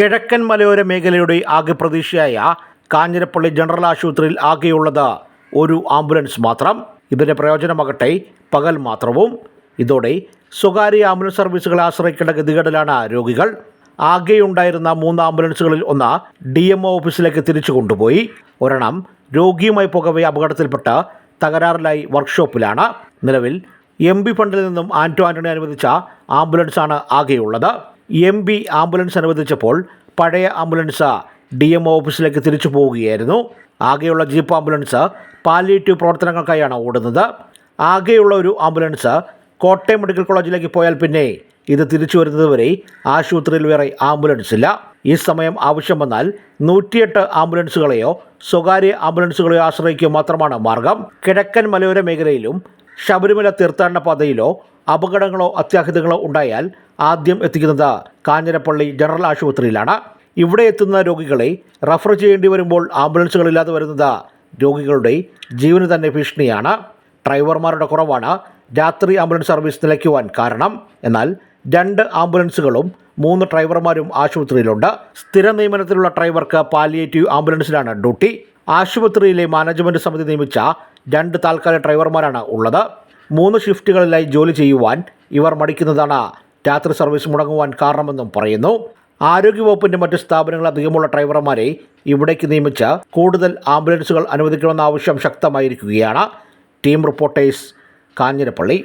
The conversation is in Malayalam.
കിഴക്കൻ മലയോര മേഖലയുടെ ആകെ പ്രതീക്ഷയായ കാഞ്ഞിരപ്പള്ളി ജനറൽ ആശുപത്രിയിൽ ആകെയുള്ളത് ഒരു ആംബുലൻസ് മാത്രം. ഇതിന്റെ പ്രയോജനമാകട്ടെ പകൽ മാത്രവും. ഇതോടെ സ്വകാര്യ ആംബുലൻസ് സർവീസുകളെ ആശ്രയിക്കേണ്ട ഗതികേടിലാണ് രോഗികൾ. ആകെയുണ്ടായിരുന്ന മൂന്ന് ആംബുലൻസുകളിൽ ഒന്ന് ഡി എം ഒ ഓഫീസിലേക്ക് തിരിച്ചു കൊണ്ടുപോയി. ഒരെണ്ണം രോഗിയുമായി പോകവെ അപകടത്തിൽപ്പെട്ട് തകരാറിലായി വർക്ക്ഷോപ്പിലാണ്. നിലവിൽ എം ബി ഫണ്ടിൽ നിന്നും ആന്റോ ആന്റണി അനുവദിച്ച ആംബുലൻസാണ് ആകെയുള്ളത്. എം ബി ആംബുലൻസ് അനുവദിച്ചപ്പോൾ പഴയ ആംബുലൻസ് ഡി എം ഓഫീസിലേക്ക് തിരിച്ചു പോവുകയായിരുന്നു. ആകെയുള്ള ജീപ്പ് ആംബുലൻസ് പാലിയേറ്റീവ് പ്രവർത്തനങ്ങൾക്കായാണ് ഓടുന്നത്. ആകെയുള്ള ഒരു ആംബുലൻസ് കോട്ടയം മെഡിക്കൽ കോളേജിലേക്ക് പോയാൽ പിന്നെ ഇത് തിരിച്ചു വരുന്നതുവരെ ആശുപത്രിയിൽ വേറെ ആംബുലൻസ് ഇല്ല. ഈ സമയം ആവശ്യം വന്നാൽ നൂറ്റിയെട്ട് ആംബുലൻസുകളെയോ സ്വകാര്യ ആംബുലൻസുകളെയോ ആശ്രയിക്കുക മാത്രമാണ് മാർഗം. കിഴക്കൻ മലയോര മേഖലയിലും ശബരിമല തീർത്ഥാടന പാതയിലോ അപകടങ്ങളോ അത്യാഹിതങ്ങളോ ഉണ്ടായാൽ ആദ്യം എത്തിക്കുന്നത് കാഞ്ഞിരപ്പള്ളി ജനറൽ ആശുപത്രിയിലാണ്. ഇവിടെ എത്തുന്ന രോഗികളെ റഫർ ചെയ്യേണ്ടി വരുമ്പോൾ ആംബുലൻസുകളില്ലാതെ വരുന്നത് രോഗികളുടെ ജീവന് തന്നെ ഭീഷണിയാണ്. ഡ്രൈവർമാരുടെ കുറവാണ്. രാത്രി ആംബുലൻസ് സർവീസ് നിലയ്ക്കുവാൻ കാരണം. എന്നാൽ രണ്ട് ആംബുലൻസുകളും മൂന്ന് ഡ്രൈവർമാരും ആശുപത്രിയിലുണ്ട്. സ്ഥിര നിയമനത്തിലുള്ള ഡ്രൈവർക്ക് പാലിയേറ്റീവ് ആംബുലൻസിലാണ് ഡ്യൂട്ടി. ആശുപത്രിയിലെ മാനേജ്മെന്റ് സമിതി നിയമിച്ച രണ്ട് താൽക്കാലിക ഡ്രൈവർമാരാണ് ഉള്ളത്. മൂന്ന് ഷിഫ്റ്റുകളിലായി ജോലി ചെയ്യുവാൻ ഇവർ മടിക്കുന്നതാണ്. രാത്രി സർവീസ് മുടങ്ങുവാൻ കാരണമെന്നും പറയുന്നു. ആരോഗ്യവകുപ്പിന്റെ മറ്റ് സ്ഥാപനങ്ങൾ അധികമുള്ള ഡ്രൈവർമാരെ ഇവിടേക്ക് നിയമിച്ച് കൂടുതൽ ആംബുലൻസുകൾ അനുവദിക്കണമെന്ന ആവശ്യം ശക്തമായിരിക്കുകയാണ്. Team reporters Kanjirappally.